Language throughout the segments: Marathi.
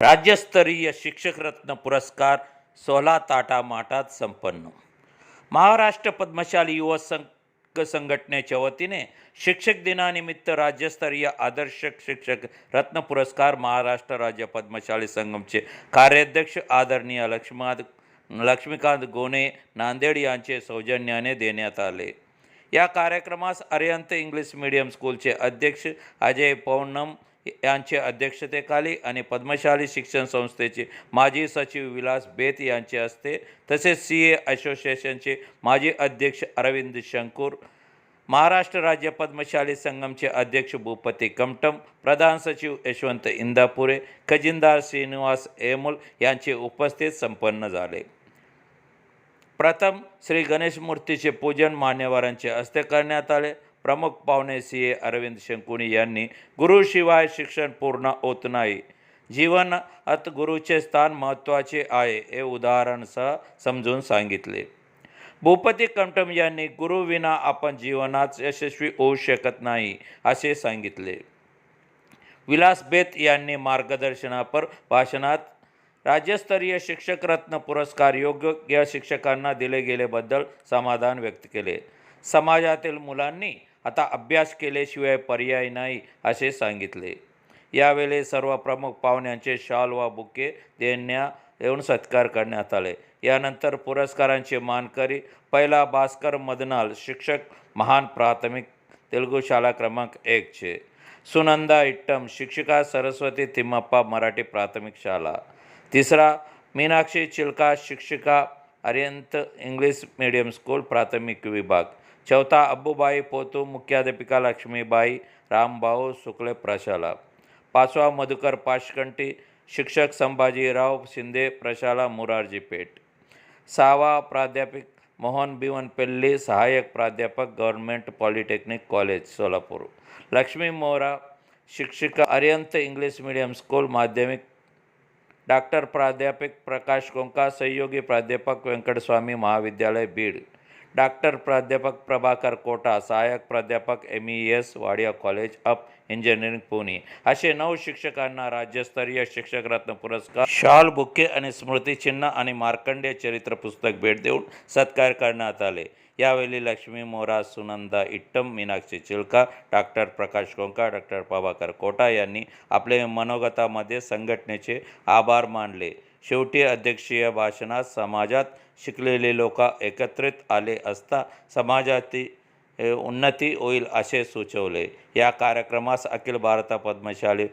राज्यस्तरीय शिक्षक रत्न पुरस्कार सोळा ताटामाटात संपन्न महाराष्ट्र पद्मशाली युवा संघ संघटनेच्या वतीने शिक्षक दिनानिमित्त राज्यस्तरीय आदर्श शिक्षक रत्न पुरस्कार महाराष्ट्र राज्य पद्मशाली संघमचे कार्याध्यक्ष आदरणीय लक्ष्मण लक्ष्मीकांत गोने नांदेड यांचे सौजन्याने देण्यात आले या कार्यक्रमास अरिहंत इंग्लिश मीडियम स्कूलचे अध्यक्ष अजय पौर्णम यांच्या अध्यक्षतेखाली आणि पद्मशाली शिक्षण संस्थेचे माजी सचिव विलास बेत यांचे हस्ते तसेच सी ए असोसिएशनचे माजी अध्यक्ष अरविंद शंकूर महाराष्ट्र राज्य पद्मशाली संघमचे अध्यक्ष भूपती कमटम प्रधान सचिव यशवंत इंदापुरे खजिनदार श्रीनिवास एमुल यांचे उपस्थित संपन्न झाले. प्रथम श्री गणेश मूर्तीचे पूजन मान्यवरांचे हस्ते करण्यात आले. प्रमुख पाहुणे सी. ए. अरविंद शंकुनी यांनी गुरुशिवाय शिक्षण पूर्ण होत नाही. जीवनात गुरुचे स्थान महत्त्वाचे आहे हे उदाहरणसह समजून सांगितले. भूपती कमटम यांनी गुरुविना आपण जीवनात यशस्वी होऊ शकत नाही असे सांगितले. विलास बेत यांनी मार्गदर्शनापर भाषणात राज्यस्तरीय शिक्षक रत्न पुरस्कार योग्य शिक्षकांना दिले गेल्याबद्दल समाधान व्यक्त केले. समाजातील मुलांनी आता अभ्यास केल्याशिवाय पर्याय नाही असे सांगितले. यावेळी सर्व प्रमुख पाहुण्यांचे शाल व बुके देण्या येऊन सत्कार करण्यात आले. यानंतर पुरस्कारांचे मानकरी पहिला भास्कर मदनाल शिक्षक महान प्राथमिक तेलुगू शाळा क्रमांक एकचे सुनंदा इट्टम शिक्षिका सरस्वती तिम्मप्पा मराठी प्राथमिक शाळा. तिसरा मीनाक्षी चिलका शिक्षिका अरियंत इंग्लिश मीडियम स्कूल प्राथमिक विभाग. चौथा अब्बूबाई पोतू मुख्याध्यापिका लक्ष्मीबाई रामभाऊ शुक्ले प्रशाला पाचवा मधुकर पाशकंटी शिक्षक संभाजीराव शिंदे प्रशाला मुरारजी पेठ सहावा प्राध्यापक मोहन बिवन पेल्ली सहाय्यक प्राध्यापक government polytechnic college Solapur Lakshmi Mora शिक्षिका अरियंत इंग्लिश मीडियम स्कूल माध्यमिक डॉक्टर प्राध्यापक प्रकाश कोंका सहयोगी प्राध्यापक व्यंकटस्वामी महाविद्यालय बीड डॉक्टर प्राध्यापक प्रभाकर कोटा सहाय्यक प्राध्यापक M E S Wadia college of engineering Pune. असे नऊ शिक्षकांना राज्यस्तरीय शिक्षक रत्न पुरस्कार शाल बुक्के आणि स्मृतिचिन्ह आणि मार्कंडेय चरित्र पुस्तक भेट देऊन सत्कार करण्यात आले. यावेळी लक्ष्मी मोरा सुनंदा इट्टम मीनाक्षी चिलका डॉक्टर प्रकाश कोंका डॉक्टर प्रभाकर कोटा यांनी आपले मनोगतामध्ये संघटनेचे आभार मानले. शेवटी अध्यक्षीय भाषणात समाजात शिकलेले लोक एकत्रित आले असता समाजाची उन्नती होईल असे सुचवले. या कार्यक्रमास अखिल भारत पद्मशाली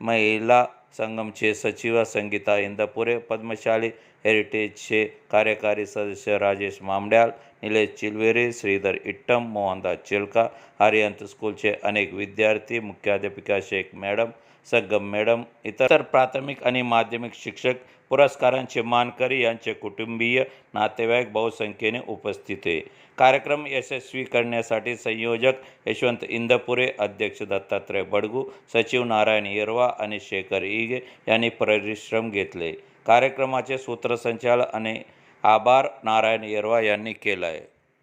महिला संगमचे सचिव संगीता इंदपुरे पद्मशाली हेरिटेजचे कार्यकारी सदस्य राजेश मामड्याल निलेश चिलवेरे श्रीधर इट्टम मोहनदास चिलका आर्यंत स्कूलचे अनेक विद्यार्थी मुख्याध्यापिका शेख मॅडम सगम मॅडम इतर प्राथमिक आणि माध्यमिक शिक्षक पुरस्कारांचे मानकरी यांचे कुटुंबीय नातेवाईक बहुसंख्येने उपस्थित आहे. कार्यक्रम यशस्वी करण्यासाठी संयोजक यशवंत इंदपुरे अध्यक्ष दत्तात्रय बडगू सचिव नारायण येरवा आणि शेखर इगे यांनी परिश्रम घेतले. कार्यक्रमाचे सूत्रसंचालन आणि आभार नारायण येरवा यांनी केलं आहे